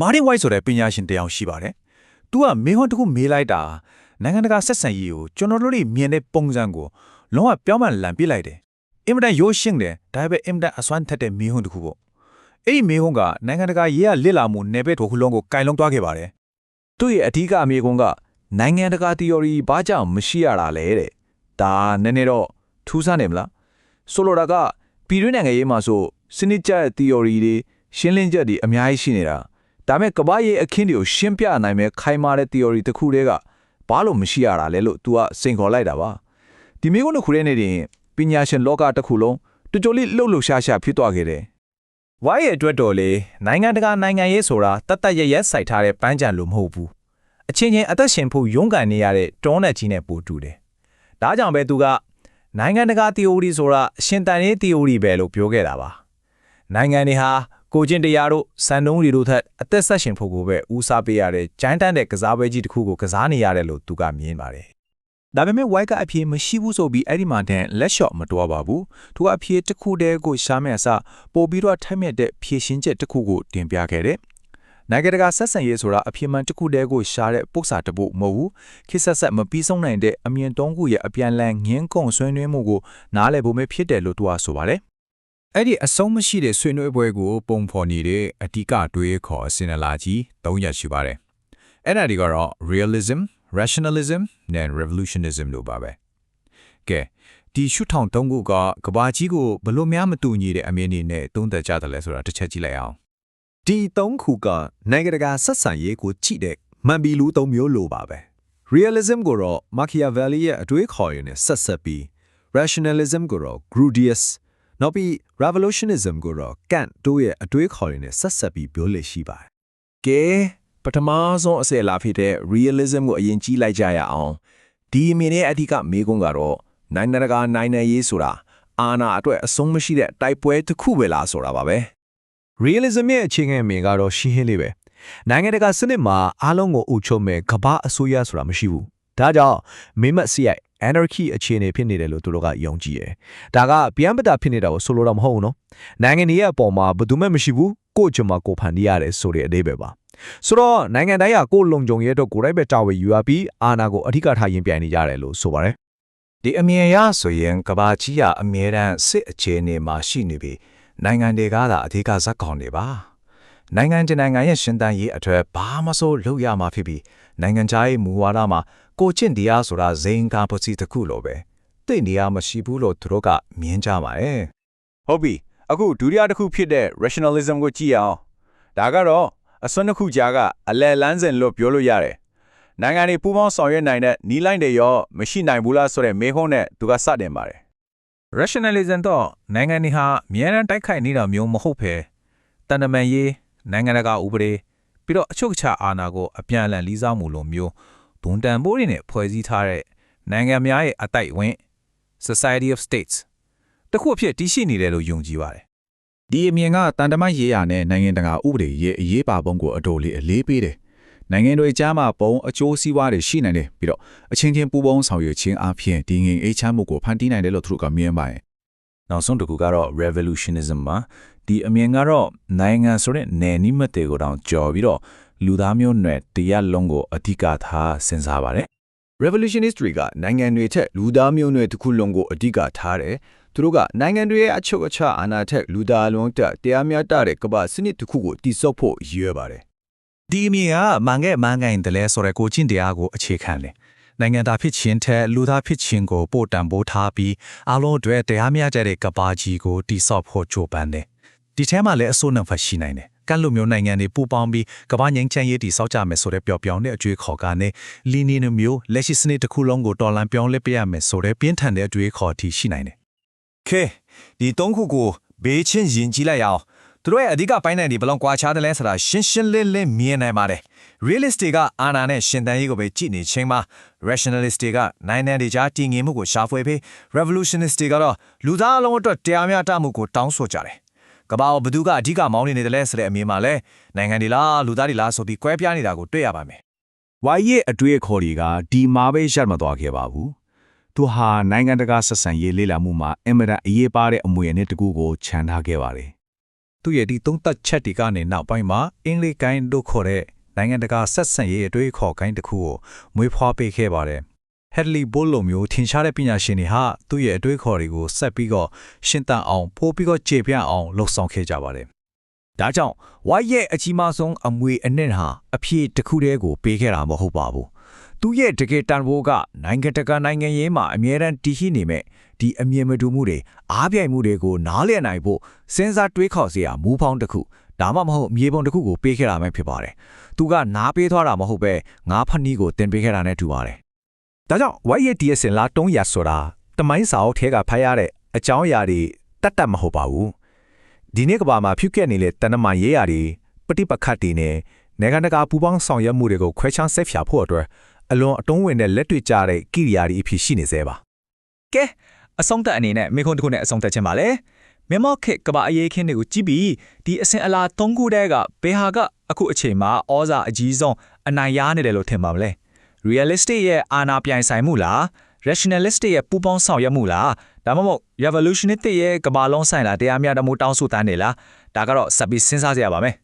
မာတင်ဝိုက်ဆိုတဲ့ပညာရှင်တစ်ယောက်ရှိပါတယ်။ "तू ကမေဟွန်းတစ်ခုမေးလိုက်တာနိုင်ငံတကာဆက်ဆံရေးကိုကျွန်တော်တို့တွေမြင်တဲ့ပုံစံကိုလုံးဝပြောင်းမှန်လန်ပြလိုက်တယ်။အင်မတန်ရိုးရှင်းတယ်ဒါပေမဲ့အင်မတန်အစွမ်းထက်တဲ့မေဟွန်းတစ်ခုပေါ့။အဲ့ဒီမေဟွန်းကနိုင်ငံတကာရေးရလစ်လာမှုနယ်ပယ်တစ်ခုလုံးကိုကင်လုံးသွားခဲ့ပါတယ်။သူ့ရဲ့အဓိကအမေကွန်းကနိုင်ငံတကာ theory ဘာကြောင့်မရှိရတာလဲတဲ့ဒါနည်းနည်းတော့ထူးဆန်းနေမလားဆိုလိုတာကပြည်တွင်းနိုင်ငံရေးမှာဆိုစနစ်ကျတဲ့ theory တွေရှင်းလင်းချက်တွေအများကြီးရှိနေတာ ဒါပေမဲ့ကမ္ဘာရေးအခင်းတွေကိုရှင်းပြနိုင်မဲ့ခိုင်မာတဲ့ theory တစ်ခုတည်းကဘာလို့မရှိရတာလဲလို့ तू ကစိန်ခေါ်လိုက်တာပါဒီမျိုးကခုတည်းနေရင်ပညာရှင်လောကတစ်ခုလုံးတကြိုလေးလှုပ်လှုပ်ရှားရှားဖြစ်သွားခဲ့တယ်ဝိုင်းရဲ့အတွက်တော်လေနိုင်ငံတကာနိုင်ငံရေးဆိုတာတတ်တတ်ရရက်စိုက်ထားတဲ့ပန်းကြံလို့မဟုတ်ဘူးအချင်းချင်းအသက်ရှင်ဖို့ရုန်းကန်နေရတဲ့တောနဲ့ကြီးနဲ့ပိုတူတယ်ဒါကြောင့်ပဲသူကနိုင်ငံတကာ theory ဆိုတာအရှင်တန်ရေး theory ပဲလို့ပြောခဲ့တာပါနိုင်ငံတွေဟာ ကိုချင်းတရားတို့စံနှုန်းတွေတို့ထက်အသက်ဆက်ရှင်ဖို့ကိုပဲဦးစားပေးရတဲ့ကြမ်းတမ်းတဲ့ကစားပွဲကြီးတစ်ခုကိုကစားနေရတယ်လို့သူကမြင်ပါတယ်ဒါပေမဲ့ white ကအဖြေမရှိဘူးဆိုပြီးအဲ့ဒီမှာတန်လက်လျှော့မတော်ပါဘူးသူကအဖြေတစ်ခုတည်းကိုရှားမဲ့အစပို့ပြီးတော့ထိုက်မြက်တဲ့ဖြေရှင်းချက်တစ်ခုကိုတင်ပြခဲ့တယ်နိုင်ငံတကာဆက်ဆံရေးဆိုတာအပြစ်မှန်တစ်ခုတည်းကိုရှားတဲ့ပု္ပ္ပစာတစ်ပုမဟုတ်ဘူးခိဆက်ဆက်မပြီးဆုံးနိုင်တဲ့အမြင်တုံးခုရဲ့အပြန်လန်ငင်းကုံဆွေးနွေးမှုကိုနားလည်ဖို့ပဲဖြစ်တယ်လို့သူကဆိုပါတယ် အဲ့ဒီအဆုံးမရှိတဲ့ဆွေးနွေးပွဲကိုပုံဖော်နေတဲ့အဓိကတွေးခေါ်အစင်အလာကြီး၃ရပ်ရှိပါတယ်အဲ့ဒါတွေကတော့ realism rationalism and revolutionism လို့ပါပဲကဲဒီရှုထောင်သုံးခုကကဘာကြီးကိုဘလို့များမတူညီတဲ့အမြင်တွေနဲ့သုံးသပ်ကြတယ်လဲဆိုတာတစ်ချက်ကြည့်လိုက်အောင်ဒီသုံးခုကနိုင်ငံတကာဆက်ဆံရေးကိုကြည့်တဲ့မှန်ပြီလူသုံးမျိုးလိုပါပဲ realism ကိုတော့ Machiavelli ရဲ့အတွေးခေါ်ရည်နဲ့ဆက်ဆက်ပြီး rationalism ကိုတော့ Grotius နောက်ပြီး revolutionism ကိုတော့ Kant တို့ရဲ့အတွေးခေါ်ရည်နဲ့ဆက်ဆက်ပြီးပြောလေရှိပါတယ်ကဲပထမဆုံးအစအလာဖြစ်တဲ့ realism ကိုအရင်ကြည့်လိုက်ကြရအောင်ဒီအမြင်ရဲ့အဓိကမေးခွန်းကတော့နိုင်ငံတကာနိုင်ငံရေးဆိုတာအာဏာအတွက်အဆုံးမရှိတဲ့တိုက်ပွဲတစ်ခုပဲလားဆိုတာပါပဲ realism ရဲ့အခြေခံအမြင်ကတော့ရှင်းဟင်းလေးပဲနိုင်ငံတကာစနစ်မှာအားလုံးကိုအုပ်ချုပ်မဲ့ကမ္ဘာအစိုးရဆိုတာမရှိဘူးဒါကြောင့်မိမတ်စီရိုက် anarchy အခြေအနေဖြစ်နေတယ်လို့သူတို့ကယုံကြည်တယ်ဒါကဗျမ်းပတာဖြစ်နေတာကိုဆိုလိုတာမဟုတ်ဘူးနော်နိုင်ငံတွေရဲ့အပေါ်မှာဘယ်သူမှမရှိဘူးကိုယ့်ကြမှာကိုယ်ဖန်တီးရတယ်ဆိုတဲ့အသေးပဲပါဆိုတော့နိုင်ငံတိုင်းကကိုယ်လုံခြုံရေးအတွက်ကိုယ်တိုင်ပဲတာဝန်ယူရပြီးအာဏာကိုအဓိကထားရင်ပြိုင်နေကြတယ်လို့ဆိုပါတယ်ဒီအမြင်ရဆိုရင်ကဘာကြီးကအမြဲတမ်းစစ်အခြေအနေမှာရှိနေပြီးနိုင်ငံတွေကသာအဓိကဇက်ကောင်တွေပါနိုင်ငံတနိုင်ငံရဲ့ရှင်တန်ရေးအထွဲဘာမဆိုလုပ်ရမှာဖြစ်ပြီးနိုင်ငံခြားရေးမူဝါဒမှာ ကိုချင်းတရားဆိုတာဇိန်ကာပစီတစ်ခုလိုပဲတိတ်နေရမရှိဘူးလို့သူတို့ကမြင်ကြပါတယ်ဟုတ်ပြီအခုဒုတိယတစ်ခုဖြစ်တဲ့ rationalism ကိုကြည့်အောင်ဒါကတော့အစွမ်းတစ်ခုကြားကအလဲလန်းစဉ်လို့ပြောလို့ရတယ်နိုင်ငံတွေပူးပေါင်းဆောင်ရွက်နိုင်တဲ့နီးလိုက်တွေရောမရှိနိုင်ဘူးလားဆိုတဲ့မေးခွန်းနဲ့သူကစတင်ပါတယ် rationalism တော့နိုင်ငံတွေဟာအမြဲတမ်းတိုက်ခိုက်နေတာမျိုးမဟုတ်ဘဲတန်တမန်ရေးနိုင်ငံတကာဥပဒေပြီးတော့အချုပ်အခြာအာဏာကိုအပြန်အလှန်လီးစားမှုလိုမျိုး ဒွန်တန်ပိုးတွေနဲ့ဖွဲ့စည်းထားတဲ့နိုင်ငံများရဲ့အတိုက်အဝင့် society of states တခုအဖြစ်တည်ရှိနေတယ်လို့ယုံကြည်ပါတယ်ဒီအမြင်ကတန်တမန်ရေးရာနဲ့နိုင်ငံတကာဥပဒေရဲ့အရေးပါပုံကိုအတော်လေးအလေးပေးတယ်နိုင်ငံတွေကြားမှာပုံအကျိုးစီးပွားတွေရှိနိုင်တယ်ပြီးတော့အချင်းချင်းပူးပေါင်းဆောင်ရွက်ခြင်းအပြင်ဒီငင်အေးချမ်းမှုကိုဖန်တီးနိုင်တယ်လို့သူတို့ကမြင်ပါတယ်နောက်ဆုံးတစ်ခုကတော့ revolutionism မှာဒီအမြင်ကတော့နိုင်ငံဆိုတဲ့နယ်နိမိတ်တွေကိုတောင်ကြော်ပြီးတော့ လူသားမျိုးနွယ်တရားလုံးကိုအဓိကထားစဉ်းစားပါတယ် revolutionist တွေကနိုင်ငံတွေထက်လူသားမျိုးနွယ်တစ်ခုလုံးကိုအဓိကထားတယ်သူတို့ကနိုင်ငံတွေရဲ့အချုပ်အခြာအာဏာထက်လူသားလုံးတက်တရားမျှတတဲ့ကမ္ဘာစနစ်တစ်ခုကိုတည်ဆောက်ဖို့ရည်ရွယ်ပါတယ်ဒီအမြင်ကမန်ငယ်မန်ငိုင်တလဲဆိုတဲ့ကိုချင်းတရားကိုအခြေခံတယ်နိုင်ငံသားဖြစ်ခြင်းထက်လူသားဖြစ်ခြင်းကိုပို့တံပိုးထားပြီးအလုံးတွေတရားမျှတတဲ့ကဘာကြီးကိုတိဆောက်ဖို့ကြိုးပမ်းတယ်ဒီထဲမှာလည်းအစိုးနံဖတ်ရှိနိုင်တယ် ကန့်လို့မျိုးနိုင်ငံတွေပူပေါင်းပြီးကမ္ဘာငင်းချမ်းရေးတိဆောက်ကြမယ်ဆိုတဲ့ပျော်ပြောင်းတဲ့အကျွေးခေါ်ကနေလီနီနမျိုးလက်ရှိစနစ်တစ်ခုလုံးကိုတော်လန်ပြောင်းလဲပေးရမယ်ဆိုတဲ့ပြင်းထန်တဲ့အကျွေးခေါ်ထိရှိနိုင်တယ်ကဲဒီသုံးခုကိုဘေးချင်းယဉ်ကြည့်လိုက်အောင်သူတို့ရဲ့အဓိကပိုင်းနိုင်ဒီဘလုံးကွာခြားတယ်လဲဆိုတာရှင်းရှင်းလင်းလင်းမြင်နိုင်ပါတယ် realist တွေကအာနာနဲ့ရှင်တန်ရေးကိုပဲကြည့်နေချင်းမှာ rationalist တွေကနိုင်ငံတွေကြားတည်ငြိမ်မှုကိုရှာဖွေပြီး revolutionist တွေကတော့လူသားအလုံးအတွက်တရားမျှတမှုကိုတောင်းဆိုကြတယ် ကမ္ဘာကိုဘယ်သူကအဓိကမောင်းနေနေတယ်လဲဆိုတဲ့အမြင်မှာလဲနိုင်ငံတွေလားလူသားတွေလားဆိုပြီးကွဲပြားနေတာကိုတွေ့ရပါမယ်ဝိုင်းရဲ့အတွေ့အခေါ်တွေကဒီမှာပဲရပ်မသွားခဲ့ပါဘူးသူဟာနိုင်ငံတကာဆက်ဆံရေးလေ့လာမှုမှာအင်မတန်အရေးပါတဲ့အမွေအနှစ်တစ်ခုကိုခြံထားခဲ့ပါတယ်သူ့ရဲ့ဒီသုံးသက်ချက်တွေကနေနောက်ပိုင်းမှာအင်္ဂလိပ်ကိုင်းတို့ခေါ်တဲ့နိုင်ငံတကာဆက်ဆံရေးအတွေ့အခေါ်ကိုင်းတစ်ခုကိုမွေးဖွားပေးခဲ့ပါတယ် ဟက်ဒလီဘိုလိုမျိုးထင်ရှားတဲ့ပညာရှင်တွေဟာသူ့ရဲ့အတွေ့အခေါ်တွေကိုဆက်ပြီးတော့ရှင်းတန်အောင်ပို့ပြီးတော့ကျေပြန့်အောင်လှုပ်ဆောင်ခဲ့ကြပါတယ်ဒါကြောင့်ဝိုင်းရဲ့အကြီးမားဆုံးအမွေအနှစ်ဟာအဖြေတစ်ခုတည်းကိုပေးခဲ့တာမဟုတ်ပါဘူး။သူရဲ့တကယ်တန်ဖိုးကနိုင်ငံတကာနိုင်ငံရေးမှာအမြဲတမ်းတည်ရှိနေမဲ့ဒီအမြင်မတူမှုတွေအားပြိုင်မှုတွေကိုနားလည်နိုင်ဖို့စဉ်းစားတွေးခေါ်စရာမူဖောင်းတစ်ခုဒါမှမဟုတ်မြေပုံတစ်ခုကိုပေးခဲ့တာပဲဖြစ်ပါတယ်။သူကနားပေးသွားတာမဟုတ်ပဲငါးဖက်နီးကိုတင်ပေးခဲ့တာနဲ့တူပါတယ် ဒါကြောင့် white ရဲ့ DSN လာတုံးရဆိုတာတမိုင်းစာအုပ်ထဲကဖတ်ရတဲ့အကြောင်းအရာတွေတတ်တတ်မဟုတ်ပါဘူးဒီနေ့ကဘာမှာဖြစ်ခဲ့နေတဲ့တဏ္ဍမရေးရာတွေပฏิပက္ခတွေနဲ့နိုင်ငံတကာပူးပေါင်းဆောင်ရွက်မှုတွေကိုခွဲခြားဆက်ဖြာဖို့အတွက်အလွန်အတုံးဝင်တဲ့လက်တွေ့ကျတဲ့ကိရိယာတွေအဖြစ်ရှိနေသေးပါကဲအဆုံးသက်အနေနဲ့မိခွန်းတစ်ခုနဲ့အဆုံးသက်ခြင်းပါလေမြန်မာခေတ်ကမ္ဘာအရေးခင်းတွေကိုကြည့်ပြီးဒီအစဉ်အလာ၃ခုတည်းကဘယ်ဟာကအခုအချိန်မှာဩဇာအကြီးဆုံးအနိုင်ရနေတယ်လို့ထင်ပါမလဲ realistic ရဲ့အာနာပြိုင်ဆိုင်မှုလား rationalistic ရဲ့ပူပေါင်းဆောင်ရွက်မှုလားဒါမှမဟုတ် revolutionistic ရဲ့ကမ္ဘာလုံးဆိုင်လားတရားမျှတမှုတောင်းဆိုတန်းနေလားဒါကတော့စပ်ပြီးစဉ်းစားကြရပါမယ်